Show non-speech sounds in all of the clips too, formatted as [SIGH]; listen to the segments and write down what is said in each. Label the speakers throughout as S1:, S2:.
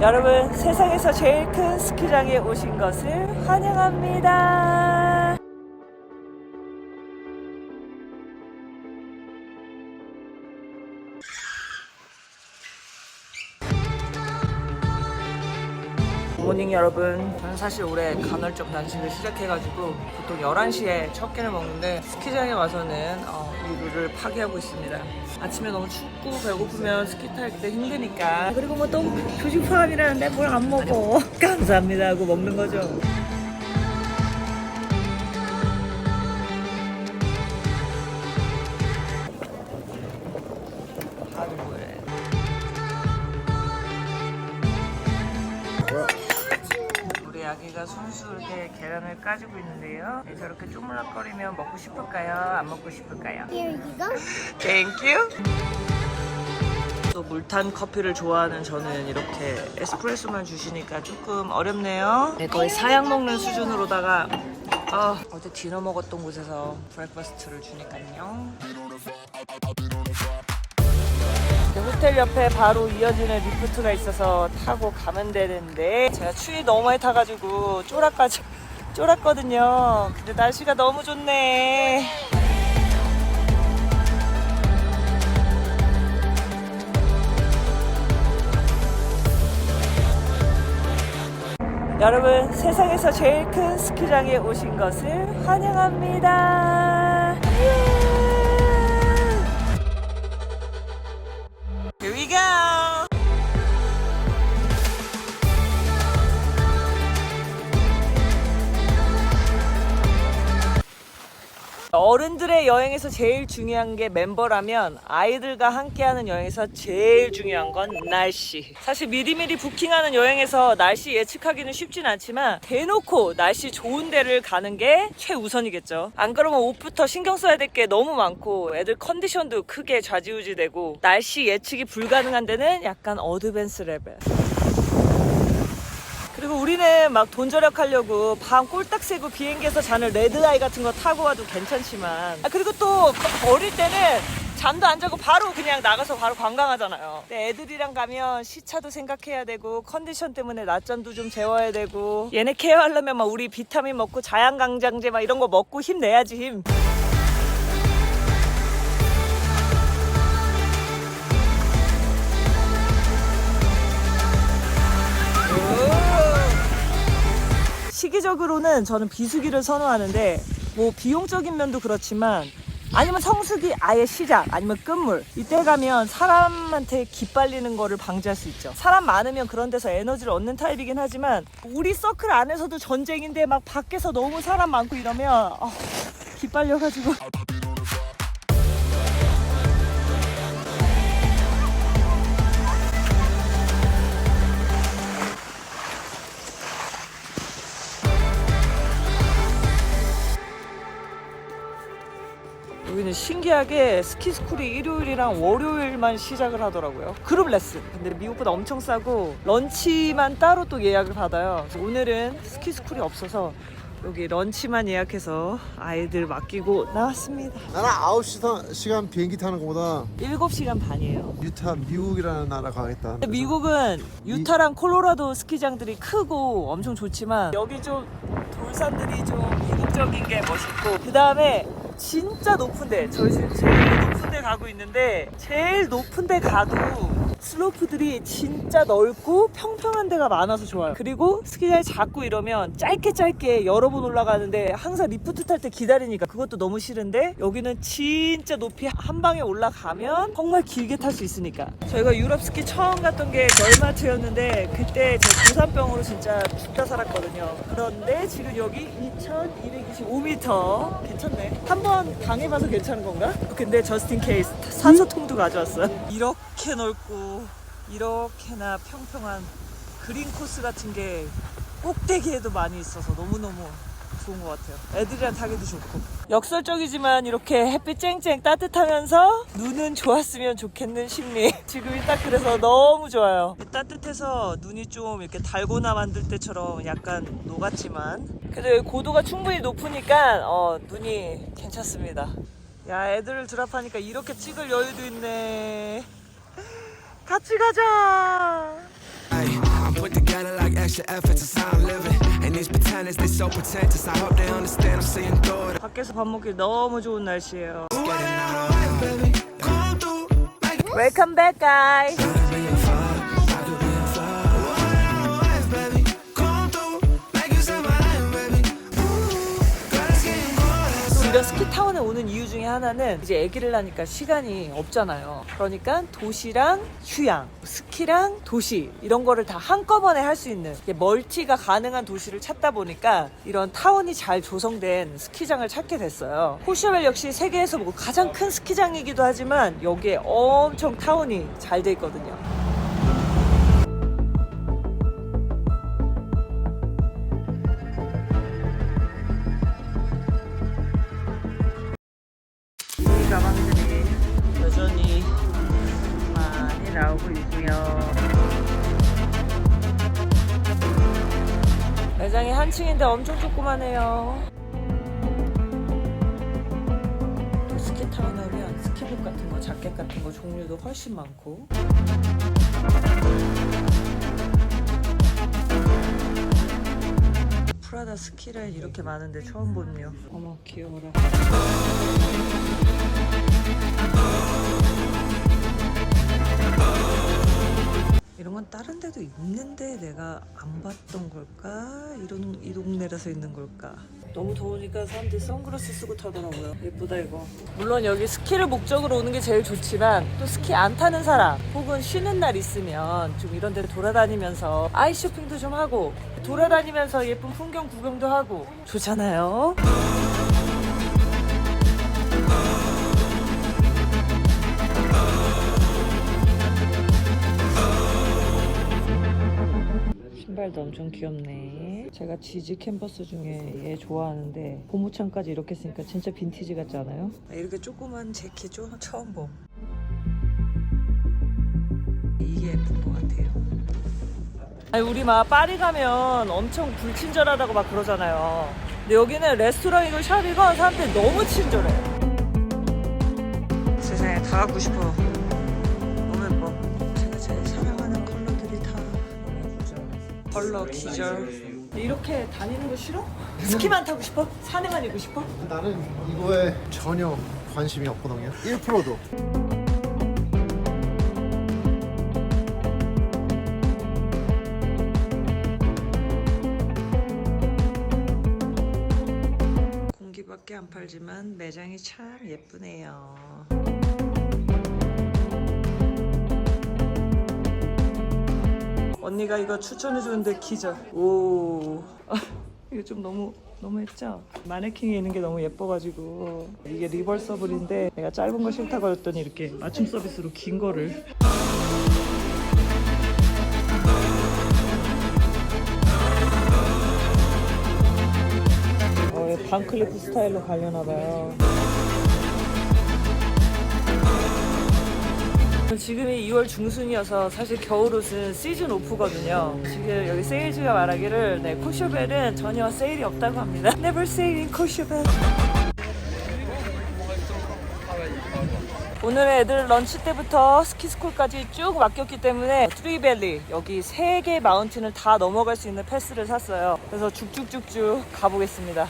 S1: 여러분 세상에서 제일 큰 스키장에 오신 것을 환영합니다. 모닝 여러분. 저는 사실 올해 간헐적 단식을 시작해가지고 보통 11시에 첫 끼를 먹는데 스키장에 와서는 어, 이 룰을 파괴하고 있습니다. 아침에 너무 춥고 배고프면 스키 탈 때 힘드니까. 그리고 뭐 또 조식 포함이라는데 뭘 안 먹어. 감사합니다 하고 먹는 거죠 계란을 까주고 있는데요. 네, 저렇게 쪼물락거리면 먹고 싶을까요? 안 먹고 싶을까요?
S2: Here you go.
S1: 땡큐. 또 물탄 커피를 좋아하는 저는 이렇게 에스프레소만 주시니까 조금 어렵네요. 네, 거의 사약 먹는 수준으로다가 아, 어제 디너 먹었던 곳에서 브렉퍼스트를 주니까요. 네, 호텔 옆에 바로 이어지는 리프트가 있어서 타고 가면 되는데 제가 추위 너무 많이 타가지고 쫄아까지 쫄았거든요. 근데 날씨가 너무 좋네. 여러분 세상에서 제일 큰 스키장에 오신 것을 환영합니다. 어른들의 여행에서 제일 중요한 게 멤버라면 아이들과 함께하는 여행에서 제일 중요한 건 날씨. 사실 미리미리 부킹하는 여행에서 날씨 예측하기는 쉽진 않지만 대놓고 날씨 좋은 데를 가는 게 최우선이겠죠. 안 그러면 옷부터 신경 써야 될 게 너무 많고 애들 컨디션도 크게 좌지우지되고 날씨 예측이 불가능한 데는 약간 어드밴스 레벨. 그리고 우리는 막 돈 절약하려고 밤 꼴딱 새고 비행기에서 자는 레드아이 같은 거 타고 와도 괜찮지만 아 그리고 또 어릴 때는 잠도 안 자고 바로 그냥 나가서 바로 관광하잖아요. 근데 애들이랑 가면 시차도 생각해야 되고 컨디션 때문에 낮잠도 좀 재워야 되고 얘네 케어하려면 막 우리 비타민 먹고 자양강장제 막 이런 거 먹고 힘내야지 힘. 시기적으로는 저는 비수기를 선호하는데 뭐 비용적인 면도 그렇지만 아니면 성수기 아예 시작 아니면 끝물. 이때 가면 사람한테 기빨리는 거를 방지할 수 있죠. 사람 많으면 그런 데서 에너지를 얻는 타입이긴 하지만 우리 서클 안에서도 전쟁인데 막 밖에서 너무 사람 많고 이러면 아, 기빨려가지고 신기하게 스키스쿨이 일요일이랑 월요일만 시작을 하더라고요. 그룹 레슨. 근데 미국보다 엄청 싸고 런치만 따로 또 예약을 받아요. 오늘은 스키스쿨이 없어서 여기 런치만 예약해서 아이들 맡기고 나왔습니다.
S3: 나는 9시 시간 비행기 타는 것보다
S1: 7시간 반이에요.
S3: 유타 미국이라는 나라 가겠다.
S1: 근데 미국은 유타랑 콜로라도 스키장들이 크고 엄청 좋지만 여기 좀 돌산들이 좀 미국적인 게 멋있고 그 다음에 진짜 높은 데 저희 지금 제일 높은 데 가고 있는데 제일 높은 데 가도 슬로프들이 진짜 넓고 평평한 데가 많아서 좋아요. 그리고 스키장이 작고 이러면 짧게 짧게 여러 번 올라가는데 항상 리프트 탈 때 기다리니까 그것도 너무 싫은데 여기는 진짜 높이 한 방에 올라가면 정말 길게 탈 수 있으니까. 저희가 유럽 스키 처음 갔던 게 널마트였는데 그때 제 고산병으로 진짜 죽다 살았거든요. 그런데 지금 여기 2225m 괜찮네. 한번 당해봐서 괜찮은 건가? 근데 저스틴 케이스 산소통도 가져왔어요. 이렇게 넓고 이렇게나 평평한 그린 코스 같은 게 꼭대기에도 많이 있어서 너무너무 좋은 것 같아요. 애들이랑 타기도 좋고. 역설적이지만 이렇게 햇빛 쨍쨍 따뜻하면서 눈은 좋았으면 좋겠는 심리. [LAUGHS] 지금이 딱 그래서 너무 좋아요. 따뜻해서 눈이 좀 이렇게 달고나 만들 때처럼 약간 녹았지만 그래도 여기 고도가 충분히 높으니까 어, 눈이 괜찮습니다. 야 애들을 드랍하니까 이렇게 찍을 여유도 있네. 같이 가자.
S4: Ay,
S2: extra efforts is how I'm living. And these pretenders, they so pretentious. I hope they understand I'm seeing through it.
S1: 밖에서 밥 먹기 너무 좋은 날씨예요.
S2: Getting out of way, baby. Come through. Make it
S1: Welcome back, guys. 우리가 스키 타운에 오는 이유 중에 하나는 이제 아기를 낳으니까 시간이 없잖아요. 그러니까 도시랑 휴양, 스키랑 도시 이런 거를 다 한꺼번에 할 수 있는 멀티가 가능한 도시를 찾다 보니까 이런 타운이 잘 조성된 스키장을 찾게 됐어요. 코슈벨 역시 세계에서 뭐 가장 큰 스키장이기도 하지만 여기에 엄청 타운이 잘 돼 있거든요. 매장이 한층인데 엄청 조그만해요. 또 스키타운 하면 스키복 같은 거, 자켓 같은 거 종류도 훨씬 많고. 프라다 스키라인 이렇게 많은데 처음 보네요. 어머 귀여워라. 이런 건 다른 데도 있는데 내가 안 봤던 걸까? 이런 이 동네라서 있는 걸까? 너무 더우니까 사람들이 선글라스 쓰고 타더라고요. 예쁘다 이거. 물론 여기 스키를 목적으로 오는 게 제일 좋지만 또 스키 안 타는 사람 혹은 쉬는 날 있으면 좀 이런 데 돌아다니면서 아이 쇼핑도 좀 하고 돌아다니면서 예쁜 풍경 구경도 하고 좋잖아요. 신발도 엄청 귀엽네. 제가 지지 캔버스 중에 얘 좋아하는데 고무창까지 이렇게 쓰니까 진짜 빈티지 같지 않아요? 이렇게 조그만 재킷 좀 처음 봄. 이게 예쁜 것 같아요. 아니 우리 막 파리 가면 엄청 불친절하다고 막 그러잖아요. 근데 여기는 레스토랑이고 샵이고 사람들이 너무 친절해. 세상에 다 갖고 싶어. 컬러 기절. 이렇게 다니는 거 싫어? [LAUGHS] 스키만 타고 싶어? 산에만 있고 싶어?
S3: 나는 이거에 전혀 관심이 없거든요 1%도
S1: 공기밖에 안 팔지만 매장이 참 예쁘네요. 언니가 이거 추천해 주는데 기절. 오. 아, [LAUGHS] 이거 좀 너무 너무 했죠? 마네킹에 있는 게 너무 예뻐가지고 이게 리버서블인데 내가 짧은 거 싫다고 했더니 이렇게 맞춤 서비스로 긴 거를 어, 반클리프 스타일로 가려나 봐요. 지금이 2월 중순이어서 사실 겨울옷은 시즌 오프거든요. 지금 여기 세일즈가 말하기를 네, 코쇼벨은 전혀 세일이 없다고 합니다. Never sale in 코쇼벨. 오늘 애들 런치 때부터 스키스쿨까지 쭉 맡겼기 때문에 트리밸리 여기 세 개 마운틴을 다 넘어갈 수 있는 패스를 샀어요. 그래서 쭉쭉쭉쭉 가보겠습니다.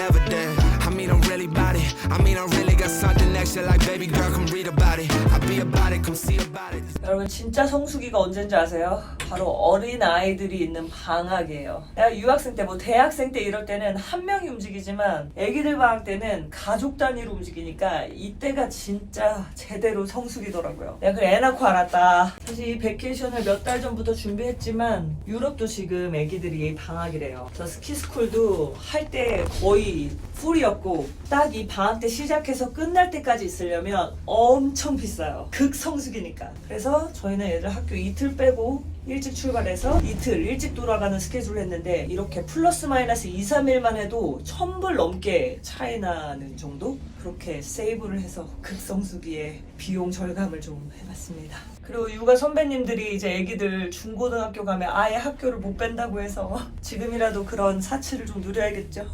S2: evident. I mean, I'm really body. I mean, I really got something extra. Like, baby girl, come read about it. I be about it. Come see about it.
S1: 여러분 진짜 성수기가 언제인지 아세요? 바로 어린 아이들이 있는 방학이에요. 내가 유학생 때 뭐 대학생 때 이럴 때는 한 명이 움직이지만 아기들 방학 때는 가족 단위로 움직이니까 이때가 진짜 제대로 성수기더라고요. 내가 그래 애 낳고 알았다. 사실 이 베케이션을 몇 달 전부터 준비했지만 유럽도 지금 아기들이 방학이래요. 저 스키 스쿨도 할 때 거의 풀이었고 딱 이 방학 때 시작해서 끝날 때까지 있으려면 엄청 비싸요. 극성수기니까. 그래서 저희는 얘들 학교 이틀 빼고 일찍 출발해서 이틀 일찍 돌아가는 스케줄을 했는데 이렇게 플러스 마이너스 2, 3일만 해도 천불 넘게 차이 나는 정도? 그렇게 세이브를 해서 극성수기에 비용 절감을 좀 해봤습니다. 그리고 육아 선배님들이 이제 애기들 중고등학교 가면 아예 학교를 못 뺀다고 해서 지금이라도 그런 사치를 좀 누려야겠죠.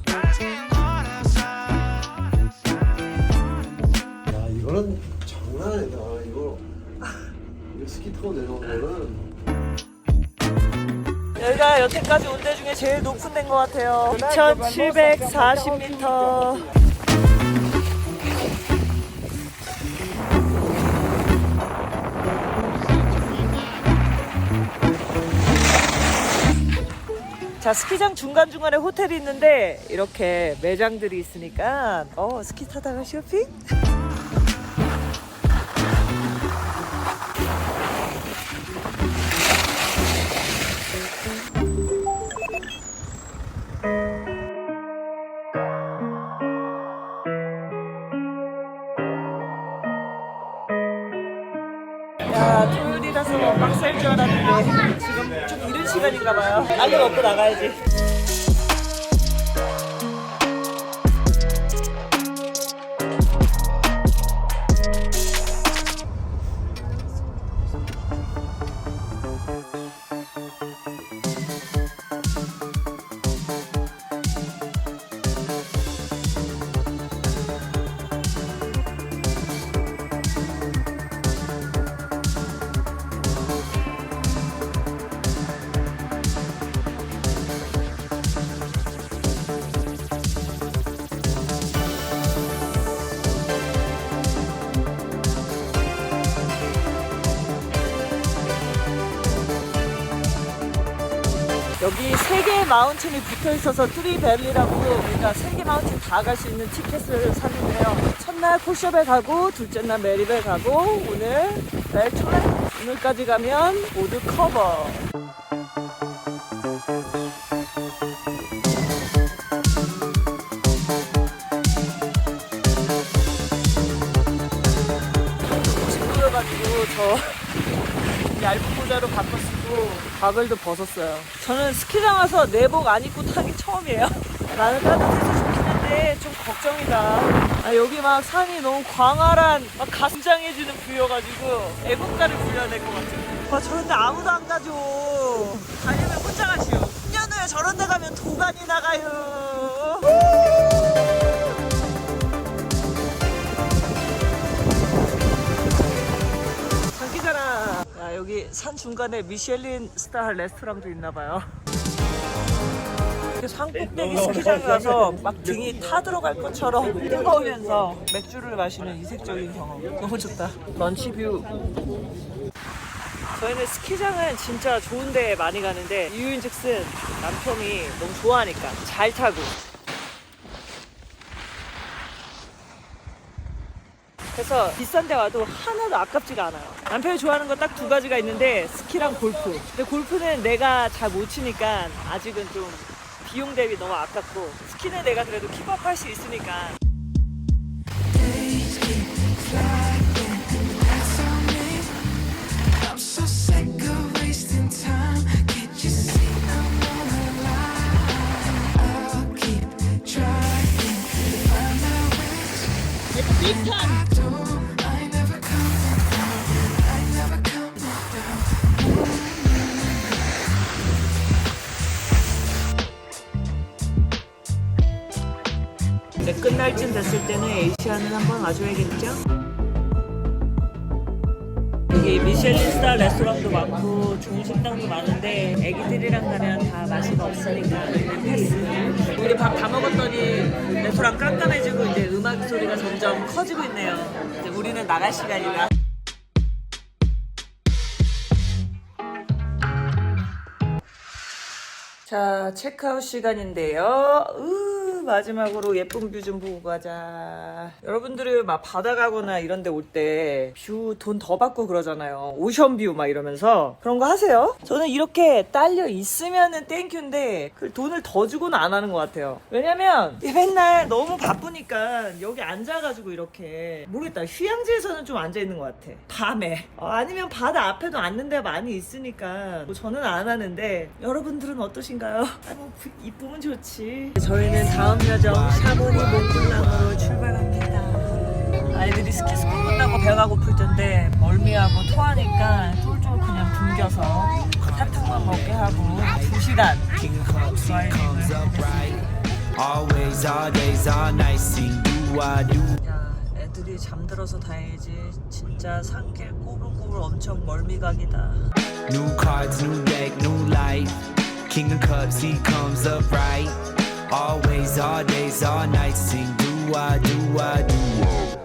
S3: 이거는 장난 아니다. 이거 이거 스키 타고 내려오는 거는
S1: 여기가 여태까지 온 데 중에 제일 높은 데인 것 같아요. 2,740m. 자 스키장 중간 중간에 호텔이 있는데 이렇게 매장들이 있으니까 어 스키 타다가 쇼핑? 빨리 먹고 나가야지 세 개의 마운틴이 붙어 있어서 트리밸리라고 우리가 세개 마운틴 다 갈 수 있는 티켓을 샀는데요. 첫날 콜숍에 가고 둘째 날 메리벨 가고 오늘 벨초레 오늘까지 가면 모두 커버. 친구여가지고 저 [LAUGHS] 얇은 모자로 바꿔 쓰고 가글도 벗었어요. 저는 스키장 와서 내복 안 입고 타기 처음이에요. [LAUGHS] 나는 따뜻해서 좋긴 한데 좀 걱정이다. 아, 여기 막 산이 너무 광활한 막 가슴장해지는 뷰여가지고 애국가를 불러야 될 것 같아요. 아, 저런데 아무도 안 가죠. 가려면 혼자 가시오. 10년 후에 저런 데 가면 도가니 나가요. 여기 산 중간에 미쉐린 스타 레스토랑도 있나봐요. 산 꼭대기 스키장에 가서 막 등이 타 들어갈 것처럼 뜨거우면서 맥주를 마시는 이색적인 경험 너무 좋다. 런치 뷰. 저희는 스키장은 진짜 좋은 데 많이 가는데 이유인즉슨 남편이 너무 좋아하니까 잘 타고 그래서 비싼 데 와도 하나도 아깝지가 않아요. 남편이 좋아하는 거 딱 두 가지가 있는데 스키랑 골프. 근데 골프는 내가 잘 못 치니까 아직은 좀 비용 대비 너무 아깝고 스키는 내가 그래도 킵업 할 수 있으니까 와줘야겠죠? 여기 미쉐린 스타 레스토랑도 많고 좋은 식당도 많은데 애기들이랑 가면 다 맛이 없으니까. 패스 우리 밥 다 먹었더니 레스토랑 깜깜해지고 이제 음악 소리가 점점 커지고 있네요. 이제 우리는 나갈 시간이라. 자 체크아웃 시간인데요. 으, 마지막으로 예쁜 뷰 좀 보고 가자. 여러분들은 막 바다 가거나 이런 데 올 때 뷰 돈 더 받고 그러잖아요. 오션뷰 막 이러면서. 그런 거 하세요? 저는 이렇게 딸려 있으면은 땡큐인데 그 돈을 더 주고는 안 하는 것 같아요. 왜냐면 맨날 너무 바쁘니까 여기 앉아가지고 이렇게 모르겠다. 휴양지에서는 좀 앉아있는 것 같아. 밤에. 어, 아니면 바다 앞에도 앉는 데가 많이 있으니까 뭐 저는 안 하는데 여러분들은 어떠신가요? 아, 뭐 이쁘면 좋지. 저희는 다음 여정 샤모니 몽블랑으로 출발합니다. 아이들이 스키스쿨 끝나고 배가 고플 텐데 멀미하고 토하니까 쫄쫄 그냥 굶겨서 사탕만 먹게 하고 2시간 드라이빙을. 야, 애들이 잠들어서 다행이지. 진짜 산길 꼬불꼬불 엄청 멀미각이다.
S4: New cards, new deck, new life. King of cups, he comes up right. Always, all days, all nights, sing do I do I do.